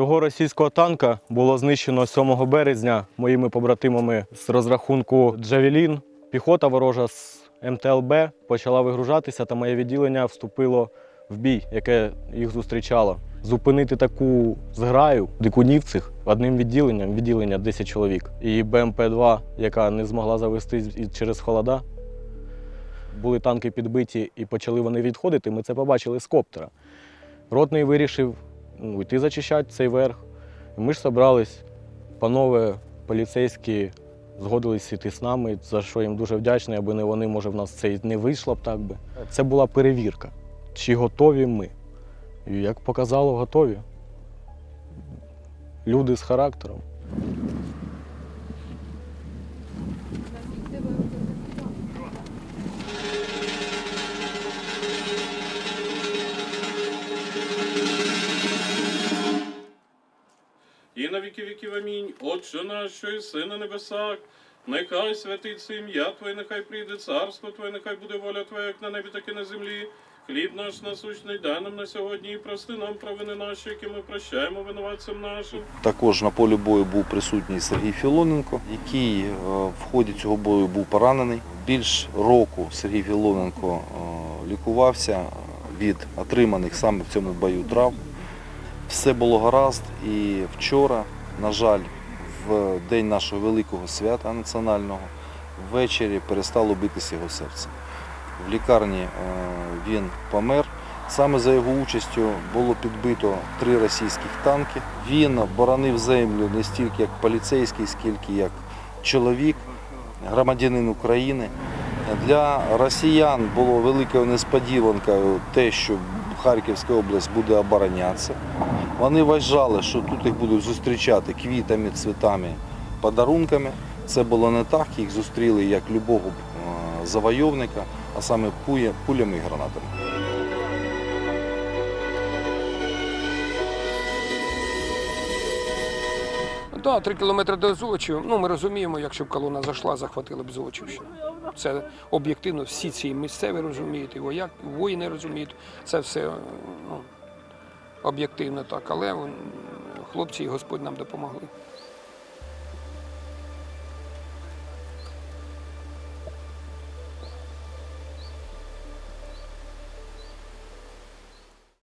Цього російського танка було знищено 7 березня моїми побратимами з розрахунку Джавелін. Піхота ворожа з МТЛБ почала вигружатися, та моє відділення вступило в бій, яке їх зустрічало. Зупинити таку зграю дикунів цих одним відділенням, відділення 10 чоловік, і БМП-2, яка не змогла завести через холода. Були танки підбиті і почали вони відходити. Ми це побачили з коптера. Ротний вирішив ну, зачищати цей верх. Ми ж зібрались, панове поліцейські згодились йти з нами, за що їм дуже вдячний, аби не вони, може, в нас це і не вийшло б так би. Це була перевірка, чи готові ми. І як показало, готові. Люди з характером. І на віки віків амінь. Отче наш, що єси на небесах, нехай святиться ім'я Твоє, нехай прийде царство Твоє, нехай буде воля Твоя, як на небі, так і на землі. Хліб наш насущний дай нам на сьогодні і прости нам провини наші, які ми прощаємо винуватцям нашим. Також на полі бою був присутній Сергій Філоненко, який е, в ході цього бою був поранений. Більш року Сергій Філоненко е, лікувався від отриманих саме в цьому бою травм. Все було гаразд і вчора, на жаль, в день нашого великого свята національного ввечері перестало битися його серце. В лікарні е, він помер. Саме за його участю було підбито три російських танки. Він боронив землю не стільки як поліцейський, скільки як чоловік, громадянин України. Для росіян було великою несподіванкою те, що Харківська область буде оборонятися. Вони вважали, що тут їх будуть зустрічати квітами, цвітами, подарунками. Це було не так, їх зустріли як любого е, завойовника, а саме пулями і гранатами. Так, три кілометри до Золочів. Ну, ми розуміємо, якщо б колона зайшла, захватили б Золочівщину. Це об'єктивно всі ці місцеві розуміють, і вояк, воїни розуміють. Це все ну, об'єктивно так. Але хлопці і Господь нам допомогли.